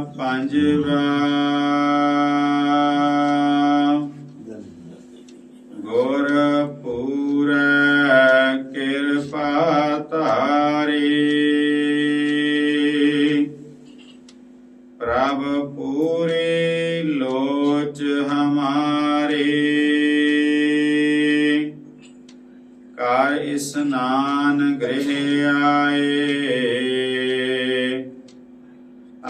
ਪੰਜ ਗੁਰ ਪੂਰੈ ਕਿਰਪਾ ਧਾਰੀ। ਪ੍ਰਭ ਪੂਰੀ ਲੋਚ ਹਮਾਰੀ। ਕਰ ਇਸਨਾਨ ਗ੍ਰਹਿ ਆਏ।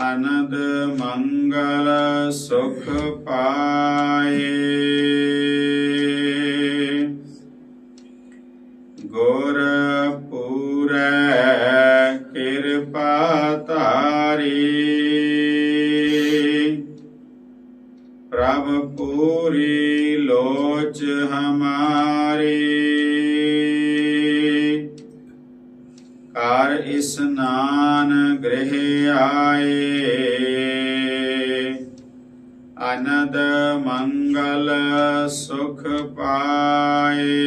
ਅਨੰਦ ਮੰਗਲ ਸੁਖ ਪਾਏ ਗੁਰ ਪੂਰੈ ਕਿਰਪਾ ਧਾਰੀ ਪ੍ਰਭ ਪੂਰੀ ਲੋਚ ਹਮਾਰੀ ਕਰ ਇਸਨਾਨ ਗ੍ਰਹਿ ਆਏ। ਅਨੰਦ ਮੰਗਲ ਸੁਖ ਪਾਏ।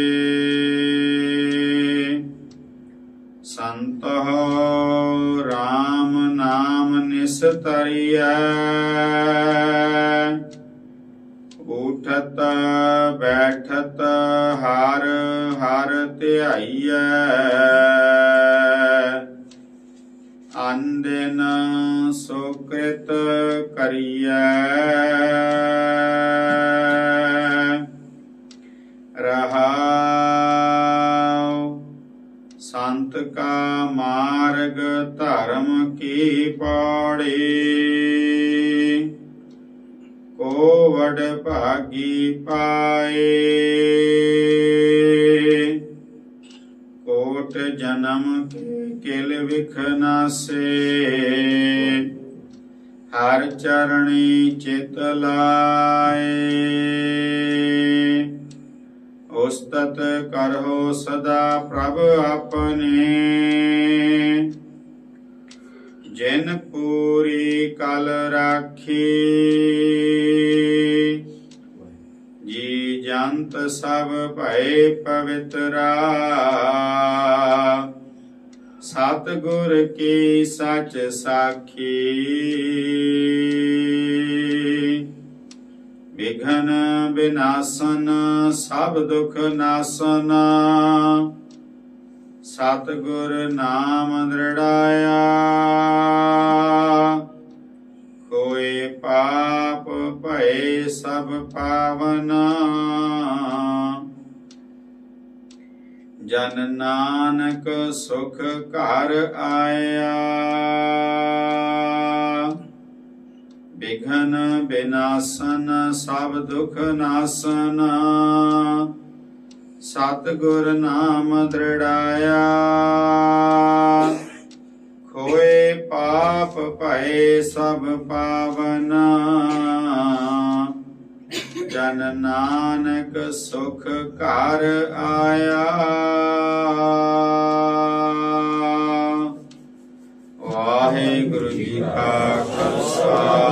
ਹੋ ਰਾਮ ਨਾਮ ਨਿਸਤਰੀਐ। ਉਠਤ ਬੈਠਤ ਹਰ ਹਰ ਧਿਆਈਐ। ਅੰਦਨ ਸੁਕ੍ਰਿਤ ਕਰੀਐ। ਰਹਾਉ ਸੰਤ ਕਾ ਮਾਰਗ ਧਰਮ ਕੀ ਪੌੜੀ। ਕੋ ਵਡ ਭਾਗੀ ਪਾਏ। ਕੋਟ ਜਨਮ ਕੇ ਕਿਲ ਵਿਖ ਨਾਸੇ। ਹਰ ਚਰਣੀ ਚਿਤ ਲਾਏ। ਉਸਤਤ ਕਰੋ ਸਦਾ ਪ੍ਰਭ ਆਪਣੇ। ਜਿਨ ਪੂਰੀ ਕਲ ਰਾਖੀ। ਜੀ ਜੰਤ ਸਭ ਭਏ ਪਵਿੱਤਰਾ ਸਤ ਗੁਰ ਕੀ ਸਚ ਸਾਖੀ। ਵਿਘਨ ਬਿਨਾਸਨ, ਸਭ ਦੁਖ ਨਾਸਨ। ਸਤ ਗੁਰ ਨਾਮ ਦ੍ਰਿੜਾਇਆ। ਪਾਪ ਭਏ ਸਭ ਪਾਵਨਾ। ਜਨ ਨਾਨਕ ਸੁਖ ਘਰ ਆਇਆ। ਵਿਘਨ ਬਿਨਾਸਨ ਸਭ ਦੁਖ ਨਾਸਨ। ਸਤਿਗੁਰ ਨਾਮ ਦ੍ਰਿੜਾਇਆ। ਪਾਪ ਭਏ ਸਭ ਪਾਵਨ। ਜਨ ਨਾਨਕ ਸੁਖ ਘਰ ਆਇਆ। ਵਾਹਿਗੁਰੂ ਜੀ ਕਾ ਖਾਲਸਾ।